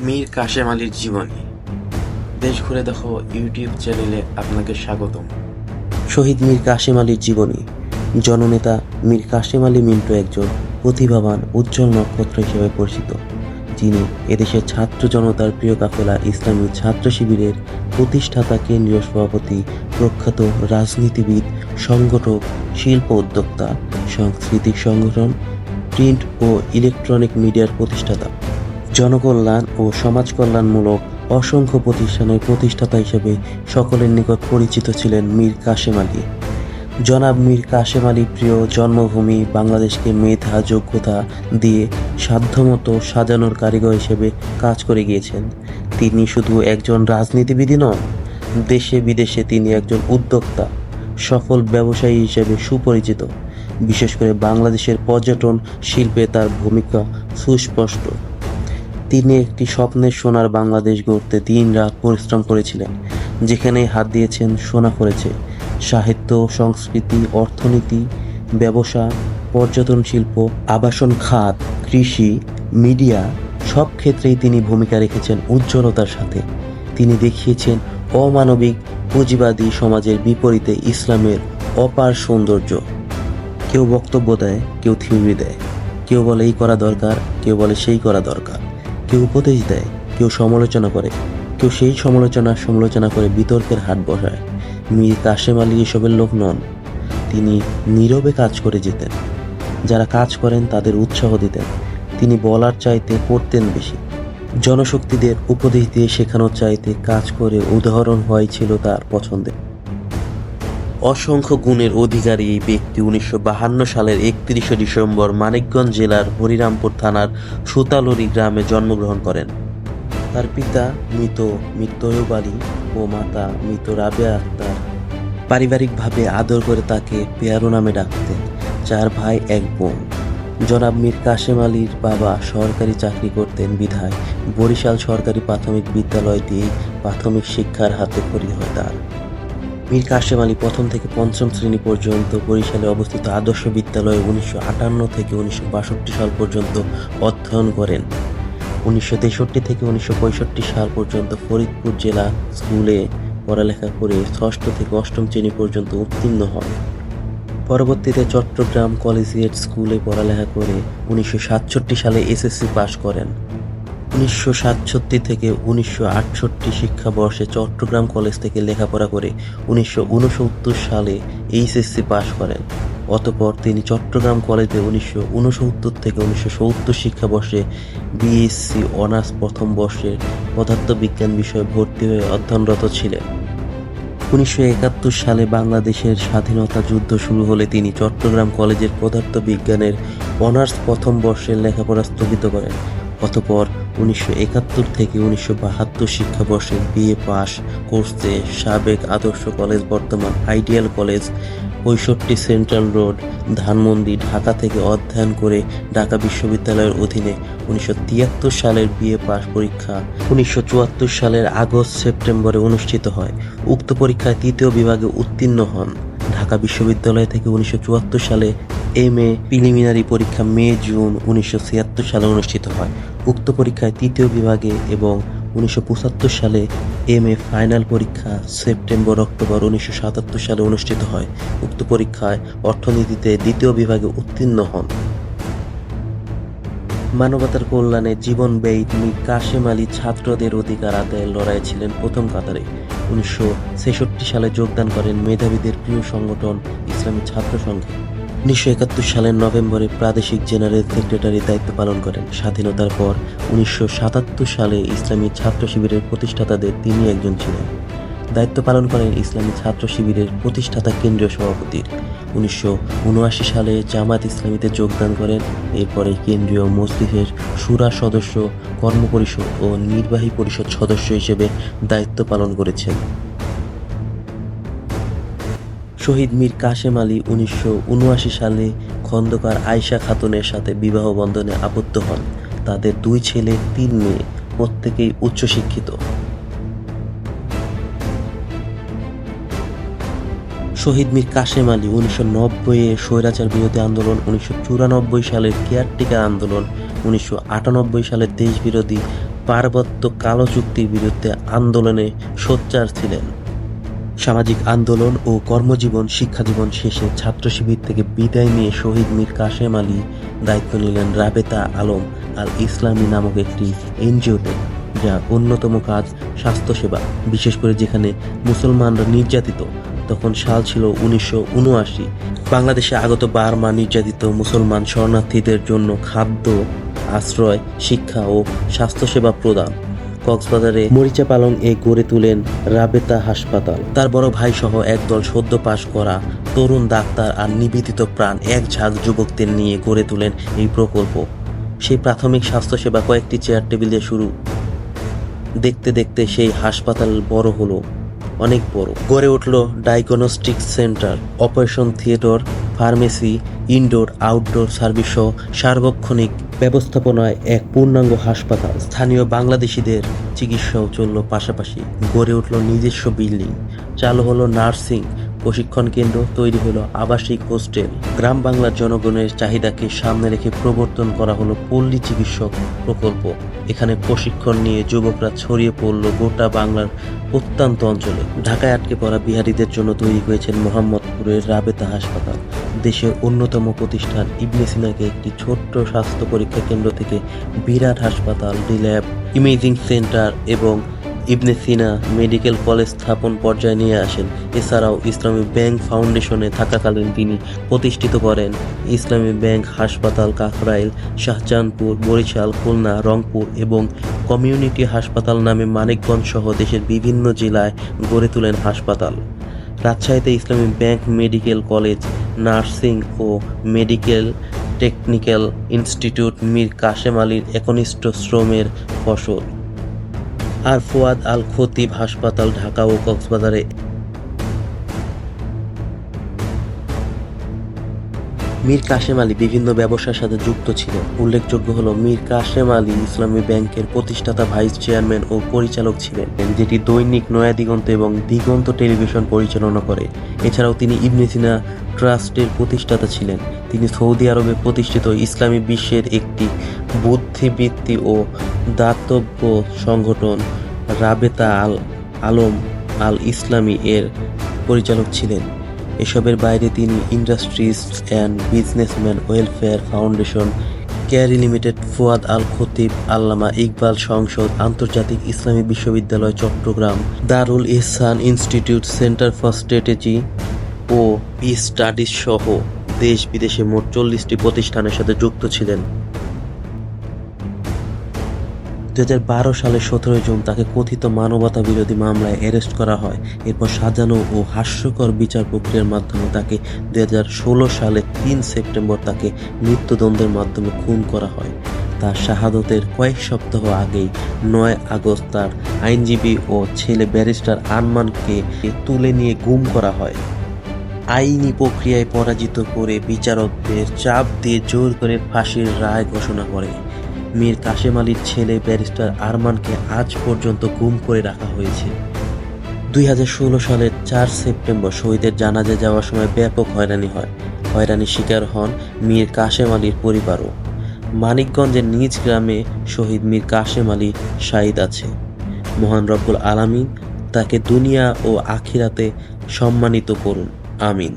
মীর কাশেম আলীর জীবনী। দেশ ঘুরে দেখো ইউটিউব চ্যানেলে আপনাকে স্বাগতম। শহীদ মীর কাশেম আলীর জীবনী। জননেতা মীর কাশেম আলী মিন্টু একজন প্রতিভাবান, উজ্জ্বল নক্ষত্র হিসেবে পরিচিত। যিনি এদেশের ছাত্র জনতার প্রিয় কাফেলা ইসলামী ছাত্র শিবিরের প্রতিষ্ঠাতা কেন্দ্রীয় সভাপতি, প্রখ্যাত রাজনীতিবিদ, সংগঠক, শিল্প উদ্যোক্তা, সাংস্কৃতিক সংগঠন, প্রিন্ট ও ইলেকট্রনিক মিডিয়ার প্রতিষ্ঠাতা। জনকল্যাণ ও সমাজ কল্যাণমূলক অসংখ্য প্রতিষ্ঠানের প্রতিষ্ঠাতা হিসেবে সকলের নিকট পরিচিত ছিলেন মীর কাশেম আলী। জনাব মীর কাশেম আলী প্রিয় জন্মভূমি বাংলাদেশকে মেধা, যোগ্যতা দিয়ে সাধ্যমতো সাজানোর কারিগর হিসেবে কাজ করে গিয়েছেন। তিনি শুধু একজন রাজনীতিবিদই নন, দেশে বিদেশে তিনি একজন উদ্যোক্তা, সফল ব্যবসায়ী হিসেবে সুপরিচিত। বিশেষ করে বাংলাদেশের পর্যটন শিল্পে তার ভূমিকা সুস্পষ্ট। তিনি একটি স্বপ্নের সোনার বাংলাদেশ গড়তে দিন রাত পরিশ্রম করেছিলেন, যেখানে হাত দিয়েছেন সোনা করেছে। সাহিত্য, সংস্কৃতি, অর্থনীতি, ব্যবসা, পর্যটন শিল্প, আবাসন খাত, কৃষি, মিডিয়া, সব ক্ষেত্রেই তিনি ভূমিকা রেখেছেন উজ্জ্বলতার সাথে। তিনি দেখিয়েছেন অমানবিক, পুঁজিবাদী সমাজের বিপরীতে ইসলামের অপার সৌন্দর্য। কেউ বক্তব্য দেয়, কেউ থিওরি দেয়। কেউ বলে এই করা দরকার, কেউ বলে সেই করা দরকার। কেউ উপদেশ দেয়, কেউ সমালোচনা করে, কেউ সেই সমালোচনা সমালোচনা করে বিতর্কের হাট বসায়। মীর কাশেম আলী এসবের লোক নন। তিনি নীরবে কাজ করে যেতেন। যারা কাজ করেন তাদের উৎসাহ দিতেন। তিনি বলার চাইতে করতেন বেশি। জনশক্তিদের উপদেশ দিয়ে শেখানোর চাইতে কাজ করে উদাহরণ হয় ছিল তার পছন্দের। অসংখ্য গুণের অধিকারী এই ব্যক্তি উনিশশো সালের একত্রিশে ডিসেম্বর মানিকগঞ্জ জেলার হরিরামপুর থানার সুতালুরি গ্রামে জন্মগ্রহণ করেন। তার পিতা মৃত মৃত আলী ও মাতা মৃত রাবেয়া আক্তার পারিবারিকভাবে আদর করে তাকে পেয়ারো নামে ডাকতেন। চার ভাই, এক বোন। জনাব মীর কাশেম আলীর বাবা সরকারি চাকরি করতেন বিধায়। বরিশাল সরকারি প্রাথমিক বিদ্যালয় দিয়ে প্রাথমিক শিক্ষার হাতে খড়ি হয় তার। মীর কাশেম আলী প্রথম থেকে পঞ্চম শ্রেণি পর্যন্ত বরিশালে অবস্থিত আদর্শ বিদ্যালয়ে উনিশশো আটান্ন থেকে উনিশশো বাষট্টি সাল পর্যন্ত অধ্যয়ন করেন। উনিশশো তেষট্টি থেকে উনিশশো পঁয়ষট্টি সাল পর্যন্ত ফরিদপুর জেলা স্কুলে পড়ালেখা করে ষষ্ঠ থেকে অষ্টম শ্রেণি পর্যন্ত উত্তীর্ণ হন। পরবর্তীতে চট্টগ্রাম কলেজিয়েট স্কুলে পড়ালেখা করে উনিশশো সাতষট্টি সালে এসএসসি পাশ করেন। উনিশশো সাতষট্টি থেকে উনিশশো আটষট্টি শিক্ষাবর্ষে চট্টগ্রাম কলেজ থেকে লেখাপড়া করে উনিশশো উনসত্তর সালে এইচএসসি পাশ করেন। অতপর তিনি চট্টগ্রাম কলেজে উনিশশো উনসত্তর থেকে উনিশশো সত্তর শিক্ষাবর্ষে বিএসসি অনার্স প্রথম বর্ষের পদার্থবিজ্ঞান বিষয়ে ভর্তি হয়ে অধ্যয়নরত ছিলেন। উনিশশো একাত্তর সালে বাংলাদেশের স্বাধীনতা যুদ্ধ শুরু হলে তিনি চট্টগ্রাম কলেজের পদার্থবিজ্ঞানের অনার্স প্রথম বর্ষের লেখাপড়া স্থগিত করেন। অতপর উনিশশো একাত্তর থেকে উনিশশো বাহাত্তর শিক্ষাবর্ষে বিএ পাস করতে সাবেক আদর্শ কলেজ, বর্তমান আইডিয়াল কলেজ, পঁয়ষট্টি সেন্ট্রাল রোড, ধানমন্ডি, ঢাকা থেকে অধ্যয়ন করে ঢাকা বিশ্ববিদ্যালয়ের অধীনে উনিশশো তিয়াত্তর সালের বিএ পাস পরীক্ষা উনিশশো চুয়াত্তর সালের আগস্ট সেপ্টেম্বরে অনুষ্ঠিত হয়। উক্ত পরীক্ষায় তৃতীয় বিভাগে উত্তীর্ণ হন। ঢাকা বিশ্ববিদ্যালয় থেকে উনিশশো চুয়াত্তর সালে এম এ প্রিলিমিনারি পরীক্ষা মে জুন উনিশশো ছিয়াত্তর সালে অনুষ্ঠিত হয়। উক্ত পরীক্ষায় তৃতীয় বিভাগে এবং উনিশশো পঁচাত্তর সালে এম এ ফাইনাল পরীক্ষা সেপ্টেম্বর অক্টোবর উনিশশো সাতাত্তর সালে অনুষ্ঠিত হয়। উক্ত পরীক্ষায় অর্থনীতিতে দ্বিতীয় বিভাগে উত্তীর্ণ হন। মানবতার কল্যাণে জীবন ব্যয়ী তিনি কাশেম আলী ছাত্রদের অধিকার আদায়ের লড়াই ছিলেন প্রথম কাতারে। উনিশশো ছেষট্টি সালে যোগদান করেন মেধাবীদের প্রিয় সংগঠন ইসলামী ছাত্র সংঘে। উনিশশো একাত্তর সালের নভেম্বরে প্রাদেশিক জেনারেল সেক্রেটারি দায়িত্ব পালন করেন। স্বাধীনতার পর উনিশশো সাতাত্তর সালে ইসলামী ছাত্র শিবিরের প্রতিষ্ঠাতাদের তিনি একজন ছিলেন। দায়িত্ব পালন করেন ইসলামী ছাত্র শিবিরের প্রতিষ্ঠাতা কেন্দ্রীয় সভাপতির। উনিশশো উনআশি সালে জামাত ইসলামীতে যোগদান করেন। এরপরে কেন্দ্রীয় মজলিসের সুরা সদস্য, কর্মপরিষদ ও নির্বাহী পরিষদ সদস্য হিসেবে দায়িত্ব পালন করেছেন। শহীদ মীর কাশেম আলী উনিশশো উনআশি সালে খন্দকার আয়শা খাতুনের সাথে বিবাহ বন্ধনে আবদ্ধ হন। তাদের দুই ছেলে, তিন মেয়ে, প্রত্যেকেই উচ্চশিক্ষিত। শহীদ মীর কাশেম আলী উনিশশো নব্বইয়ে স্বৈরাচার বিরোধী আন্দোলন, উনিশশো চুরানব্বই সালের কেয়ারটেকার আন্দোলন, উনিশশো আটানব্বই সালের দেশবিরোধী পার্বত্য কালো চুক্তির বিরুদ্ধে আন্দোলনে সোচ্চার ছিলেন। সামাজিক আন্দোলন ও কর্মজীবন শিক্ষাজীবন শেষে ছাত্র শিবির থেকে বিদায় নিয়ে শহীদ মীর কাশেম আলী দায়িত্ব নিলেন রাবেতা আলম আল ইসলামী নামক একটি এনজিওতে যার অন্যতম কাজ স্বাস্থ্যসেবা। বিশেষ করে যেখানে মুসলমানরা নির্যাতিত, তখন সাল ছিল উনিশশো উনআশি। বাংলাদেশে আগত বার্মা নির্যাতিত মুসলমান শরণার্থীদের জন্য খাদ্য, আশ্রয়, শিক্ষা ও স্বাস্থ্যসেবা প্রদান। কক্সবাজারে মরিচা পালং এ গড়ে তুলেন রাবেতা হাসপাতাল। তার বড় ভাই সহ একদল সদ্য পাশ করা তরুণ ডাক্তার আর নিবেদিত প্রাণ এক ঝাঁক যুবকদের নিয়ে গড়ে তোলেন এই প্রকল্প। সেই প্রাথমিক স্বাস্থ্যসেবা কয়েকটি চেয়ার টেবিল দিয়ে শুরু। দেখতে দেখতে সেই হাসপাতাল বড় হলো, অনেক বড়। গড়ে উঠল diagnostic centre, operation theatre, pharmacy, indoor, outdoor service সহ সার্বক্ষণিক ব্যবস্থাপনায় এক পূর্ণাঙ্গ হাসপাতাল। স্থানীয় বাংলাদেশিদের চিকিৎসাও চলল পাশাপাশি গড়ে উঠল নিজস্ব বিল্ডিং। চালু হলো নার্সিং প্রশিক্ষণ কেন্দ্র, তৈরি হলো আবাসিক হোস্টেল। গ্রাম বাংলার জনগণের চাহিদাকে সামনে রেখে প্রবর্তন করা হলো পল্লী চিকিৎসক প্রকল্প। এখানে প্রশিক্ষণ নিয়ে যুবকরা ছড়িয়ে পড়ল গোটা বাংলার প্রত্যন্ত অঞ্চলে। ঢাকায় আটকে পড়া বিহারীদের জন্য তৈরি হয়েছে মোহাম্মদপুরের রাবেতা হাসপাতাল। দেশের অন্যতম প্রতিষ্ঠান ইবনে সিনাকে একটি ছোট্ট স্বাস্থ্য পরীক্ষা কেন্দ্র থেকে বিরাট হাসপাতাল, রিল্যাব, ইমেজিং সেন্টার এবং ইবনে সিনা মেডিকেল কলেজ স্থাপন পর্যায়ে নিয়ে আসেন। এছাড়াও ইসলামী ব্যাংক ফাউন্ডেশনে থাকাকালীন তিনি প্রতিষ্ঠিত করেন। ইসলামী ব্যাংক হাসপাতাল কাকরাইল, শাহজাহানপুর, বরিশাল, খুলনা, রংপুর এবং কমিউনিটি হাসপাতাল নামে মানিকগঞ্জ সহ দেশের বিভিন্ন জেলায় গড়ে তোলেন হাসপাতাল। রাজশাহীতে Islami bank medical college, nursing ও medical technical institute Mir Kashem আলীর একনিষ্ঠ শ্রমের ফসল। আর ফুয়াদ আল খতিব হাসপাতাল, ঢাকা ও কক্সবাজারে মীর কাশেম আলী বিভিন্ন ব্যবসার সাথে যুক্ত ছিলেন উল্লেখযোগ্য হলো, মীর কাশেম আলী ইসলামী ব্যাংকের প্রতিষ্ঠাতা, ভাইস চেয়ারম্যান ও পরিচালক ছিলেন, যেটি দৈনিক নয়া দিগন্ত এবং দিগন্ত টেলিভিশন পরিচালনা করে। এছাড়াও তিনি ইবনে সিনা ট্রাস্টের প্রতিষ্ঠাতা ছিলেন। তিনি সৌদি আরবে প্রতিষ্ঠিত ইসলামী বিশ্বের একটি বুদ্ধিবৃত্তি ও দাতব্য সংগঠন রাবেতা আল আলম আল ইসলামী এর পরিচালক ছিলেন। এসবের বাইরে তিনি industries and businessman welfare foundation, Carey limited, Fuad Al Khatib Allama Iqbal সংসদ, আন্তর্জাতিক ইসলামী বিশ্ববিদ্যালয়, Chittagong, Darul Ihsan institute, centre for strategy O peace studies সহ দেশ বিদেশে মোট চল্লিশটি প্রতিষ্ঠানের সাথে যুক্ত ছিলেন। দু হাজার বারো সালে সতেরোই জুন তাকে কথিত মানবতা বিরোধী মামলায় অ্যারেস্ট করা হয়। এরপর সাজানো ও হাস্যকর বিচার প্রক্রিয়ার মাধ্যমে তাকে দু হাজার ষোলো সালে তিন সেপ্টেম্বর তাকে মৃত্যুদণ্ডের মাধ্যমে খুন করা হয়। তার শাহাদতের কয়েক সপ্তাহ আগেই নয় আগস্ট তার আইনজীবী ও ছেলে ব্যারিস্টার আরমানকে তুলে নিয়ে গুম করা হয়। আইনি প্রক্রিয়ায় পরাজিত করে বিচারকদের চাপ দিয়ে জোর করে ফাঁসির রায় ঘোষণা করে। মীর কাশেম আলীর ছেলে ব্যারিস্টার আরমানকে আজ পর্যন্ত গুম করে রাখা হয়েছে। দুই হাজার ষোলো সালের চার সেপ্টেম্বর শহীদের জানাজে যাওয়ার সময় ব্যাপক হয়রানি হয়। হয়রানির শিকার হন মীর কাশেম আলীর পরিবারও। মানিকগঞ্জের নিজ গ্রামে শহীদ মীর কাশেম আলী শাহিদ আছে। মহান রব্বুল আলামিন তাকে দুনিয়া ও আখিরাতে সম্মানিত করুন। আমিন।